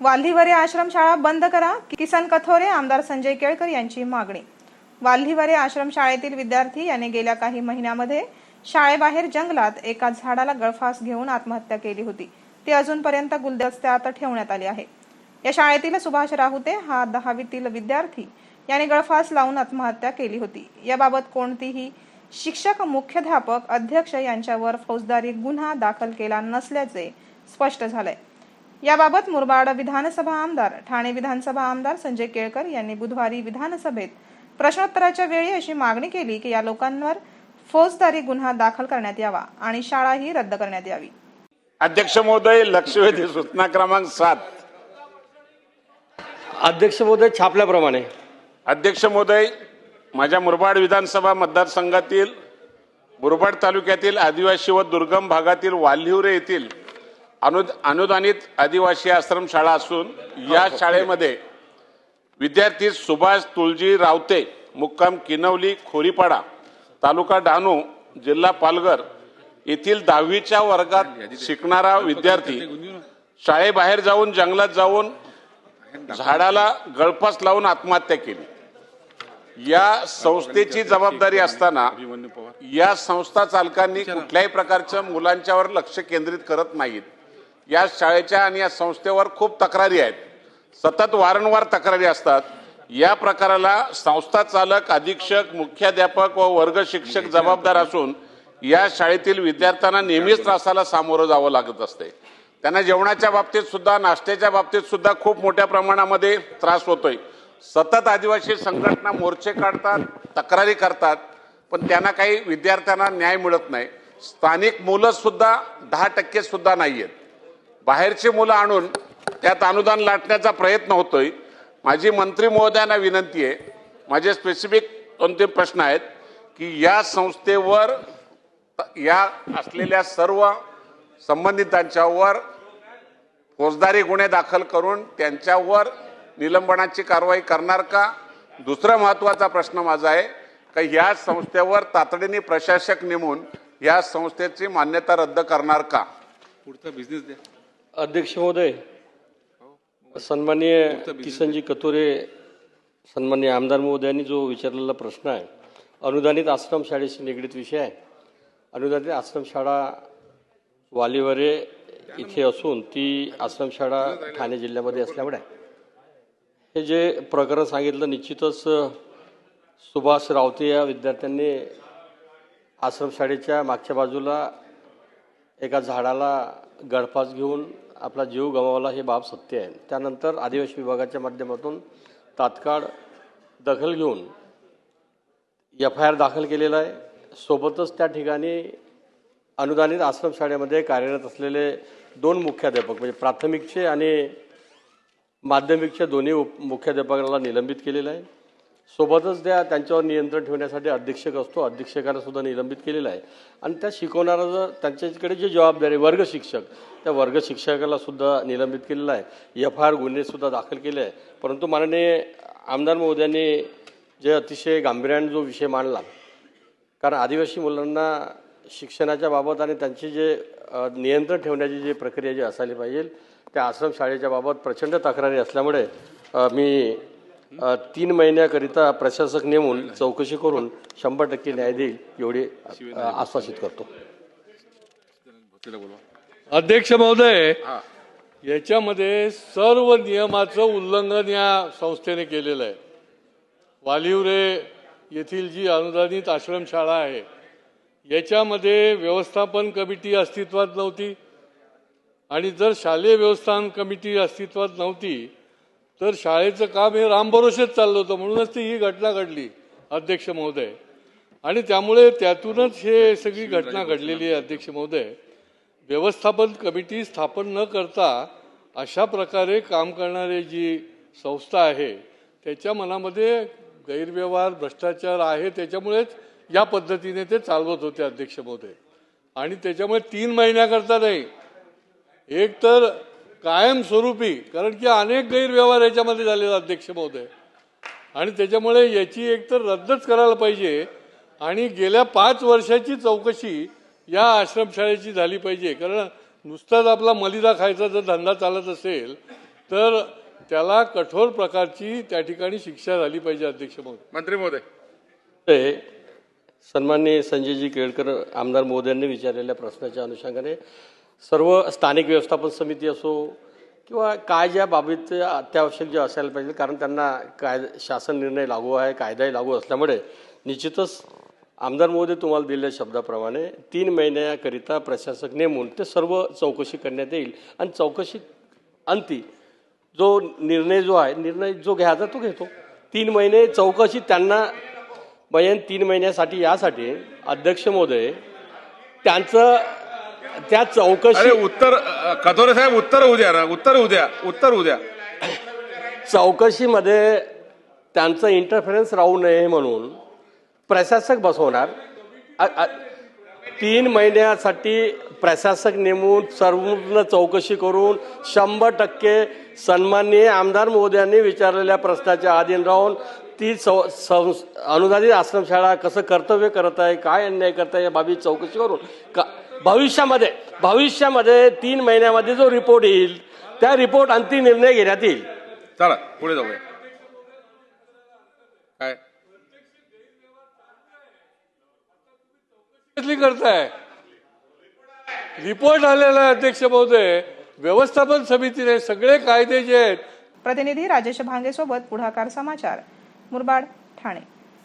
वाल्हीवरे आश्रमशाळा बंद करा. किसन कथोरे आमदार संजय केळकर यांची मागणी. वाल्हीवरे आश्रमशाळेतील विद्यार्थी याने गेल्या काही महिन्यामध्ये शाळेबाहेर जंगलात एका झाडाला गळफास घेऊन आत्महत्या केली होती. ती अजूनपर्यंत गुलदस्त्यात ठेवण्यात आली आहे. या शाळेतील सुभाष राहुते हा दहावीतील विद्यार्थी याने गळफास लावून आत्महत्या केली होती. याबाबत कोणतीही शिक्षक मुख्याध्यापक अध्यक्ष यांच्यावर फौजदारी गुन्हा दाखल केला नसल्याचे स्पष्ट झालंय. याबाबत मुरबाड विधानसभा आमदार ठाणे विधानसभा आमदार संजय केळकर यांनी बुधवारी विधानसभेत प्रश्नोत्तराच्या वेळी अशी मागणी केली की या लोकांवर फौजदारी गुन्हा दाखल करण्यात यावा आणि शाळाही रद्द करण्यात यावी. अध्यक्ष महोदय लक्षवेधी सूचना क्रमांक सात. अध्यक्ष महोदय छापल्याप्रमाणे. अध्यक्ष महोदय माझ्या मुरबाड विधानसभा मतदारसंघातील मुरबाड तालुक्यातील आदिवासी व दुर्गम भागातील वाल्हिवरे येथील अनु अनुदानित आदिवासी आश्रमशाळा असून या शाळेमध्ये विद्यार्थी सुभाष तुळजी रावते मुक्काम किनवली खोरीपाडा तालुका डहाणू जिल्हा पालघर येथील दहावीच्या वर्गात शिकणारा विद्यार्थी शाळेबाहेर जाऊन जंगलात जाऊन झाडाला गळफास लावून आत्महत्या केली. या संस्थेची जबाबदारी असताना या संस्था चालकांनी कुठल्याही प्रकारच्या मुलांच्यावर लक्ष केंद्रित करत नाहीत. या शाळेच्या आणि या संस्थेवर खूप तक्रारी आहेत. सतत वारंवार तक्रारी असतात. या प्रकाराला संस्था चालक अधीक्षक मुख्याध्यापक व वर्ग शिक्षक जबाबदार असून या शाळेतील विद्यार्थ्यांना नेहमीच त्रासाला सामोरं जावं लागत असते. त्यांना जेवणाच्या बाबतीत सुद्धा नाश्त्याच्या बाबतीत सुद्धा खूप मोठ्या प्रमाणामध्ये त्रास होतोय. सतत आदिवासी संघटना मोर्चे काढतात तक्रारी करतात पण त्यांना काही विद्यार्थ्यांना न्याय मिळत नाही. स्थानिक मुलं सुद्धा दहा टक्के सुद्धा नाही आहेत बाहेरची मुलं आणून त्यात अनुदान लाटण्याचा प्रयत्न होतोय. माझी मंत्री महोदयांना विनंती आहे माझे स्पेसिफिक दोन तीन प्रश्न आहेत की या संस्थेवर या असलेल्या सर्व संबंधितांच्यावर फौजदारी गुन्हे दाखल करून त्यांच्यावर निलंबनाची कारवाई करणार का? दुसरा महत्त्वाचा प्रश्न माझा आहे का या संस्थेवर तातडीने प्रशासक नेमून या संस्थेची मान्यता रद्द करणार का? पुढचा बिझनेस द्या. अध्यक्ष महोदय सन्माननीय किसनजी कतोरे सन्माननीय आमदार महोदयांनी जो विचारलेला प्रश्न आहे अनुदानित आश्रमशाळेशी निगडीत विषय आहे. अनुदानित आश्रमशाळा वालीवरे इथे असून ती आश्रमशाळा ठाणे जिल्ह्यामध्ये असल्यामुळे हे जे प्रकरण सांगितलं निश्चितच सुभाष रावते या विद्यार्थ्यांनी आश्रमशाळेच्या मागच्या बाजूला एका झाडाला गळफास घेऊन आपला जीव गमावला हे बाब सत्य आहे. त्यानंतर आदिवासी विभागाच्या माध्यमातून तात्काळ दखल घेऊन एफ आय आर दाखल केलेला आहे. सोबतच त्या ठिकाणी अनुदानित आश्रमशाळेमध्ये कार्यरत असलेले दोन मुख्याध्यापक म्हणजे प्राथमिकचे आणि माध्यमिकच्या दोन्ही उप मुख्याध्यापकाला निलंबित केलेलं आहे. सोबतच त्या त्यांच्यावर नियंत्रण ठेवण्यासाठी अधीक्षक असतो. अधीक्षकाला सुद्धा निलंबित केलेलं आहे. आणि त्या शिकवणारा जर त्यांच्याकडे जी जबाबदारी आहे, वर्ग शिक्षक त्या वर्ग शिक्षकाला सुद्धा निलंबित केलेलं आहे. एफ आय आर गुन्हेसुद्धा दाखल केले आहे. परंतु माननीय आमदार महोदयांनी जे अतिशय गांभीर्याने जो विषय मांडला कारण आदिवासी मुलांना शिक्षणाच्या बाबत आणि त्यांची जे नियंत्रण ठेवण्याची जी प्रक्रिया जी असायला पाहिजे त्या आश्रमशाळेच्या बाबत प्रचंड तक्रारी असल्यामुळे मी तीन महिन्याकरिता प्रशासक नेमून चौकशी करून शंभर टक्के न्याय देईल एवढी आश्वासित करतो. अध्यक्ष महोदय याच्यामध्ये सर्व नियमाचं उल्लंघन या संस्थेने केलेलं आहे. वालिवरे येथील जी अनुदानित आश्रमशाळा आहे याच्यामध्ये व्यवस्थापन कमिटी अस्तित्वात नव्हती. आणि जर शालेय व्यवस्थापन कमिटी अस्तित्वात नव्हती तर शाळेचं काम हे रामभरोशेच चाललं होतं म्हणूनच ती ही घटना घडली अध्यक्ष महोदय. आणि त्यामुळे त्यातूनच हे सगळी घटना घडलेली आहे अध्यक्ष महोदय. व्यवस्थापन कमिटी स्थापन न करता अशा प्रकारे काम करणारी जी संस्था आहे त्याच्या मनामध्ये गैरव्यवहार भ्रष्टाचार आहे त्याच्यामुळेच या पद्धतीने ते चालवत होते अध्यक्ष महोदय. आणि त्याच्यामुळे तीन महिन्याकरता नाही एक तर कायमस्वरूपी कारण की अनेक गैरव्यवहार याच्यामध्ये झालेला अध्यक्ष महोदय. आणि त्याच्यामुळे याची एक तर रद्दच करायला पाहिजे आणि गेल्या पाच वर्षाची चौकशी या आश्रमशाळेची झाली पाहिजे. कारण नुसताच आपला मलिदा खायचा जर धंदा चालत असेल तर त्याला कठोर प्रकारची त्या ठिकाणी शिक्षा झाली पाहिजे अध्यक्ष महोदय. मंत्री महोदय. सन्माननीय संजयजी केळकर आमदार मोदयांनी विचारलेल्या प्रश्नाच्या अनुषंगाने सर्व स्थानिक व्यवस्थापन समिती असो किंवा काय ज्या बाबीत अत्यावश्यक जे असायला पाहिजे कारण त्यांना काय शासन निर्णय लागू आहे कायदाही लागू असल्यामुळे निश्चितच आमदार महोदय तुम्हाला दिलेल्या शब्दाप्रमाणे तीन महिन्याकरिता प्रशासक नेमून ते सर्व चौकशी करण्यात येईल. आणि चौकशी अंती जो निर्णय जो आहे निर्णय जो घ्यायचा तो घेतो. तीन महिने चौकशी त्यांना बयन तीन महिन्यासाठी यासाठी अध्यक्ष महोदय त्यांचं त्या अरे चौकशी उत्तर कथोरे साहेब उत्तर होऊ द्या ना उत्तर होऊ द्या उत्तर होऊ द्या. चौकशीमध्ये त्यांचं इंटरफरन्स राहू नये म्हणून प्रशासक बसवणार. तीन महिन्यासाठी प्रशासक नेमून संपूर्ण चौकशी करून शंभर टक्के सन्माननीय आमदार महोदयांनी विचारलेल्या प्रश्नाच्या अधीन राहून ती सौ संस अनुदानित आश्रमशाळा कसं कर्तव्य करत आहे काय अन्याय करत आहे या बाबी चौकशी करून का भविष्यामध्ये भविष्यामध्ये तीन महिन्यामध्ये जो रिपोर्ट येईल त्या रिपोर्ट अंतिम निर्णय घेण्यात येईल. चला पुढे जाऊया. काय? करताय? रिपोर्ट आलेला आहे अध्यक्ष महोदय. व्यवस्थापन समितीने सगळे कायदे जे आहेत प्रतिनिधी राजेश भांगे सोबत पुढाकार समाचार. मुरबाड ठाणे.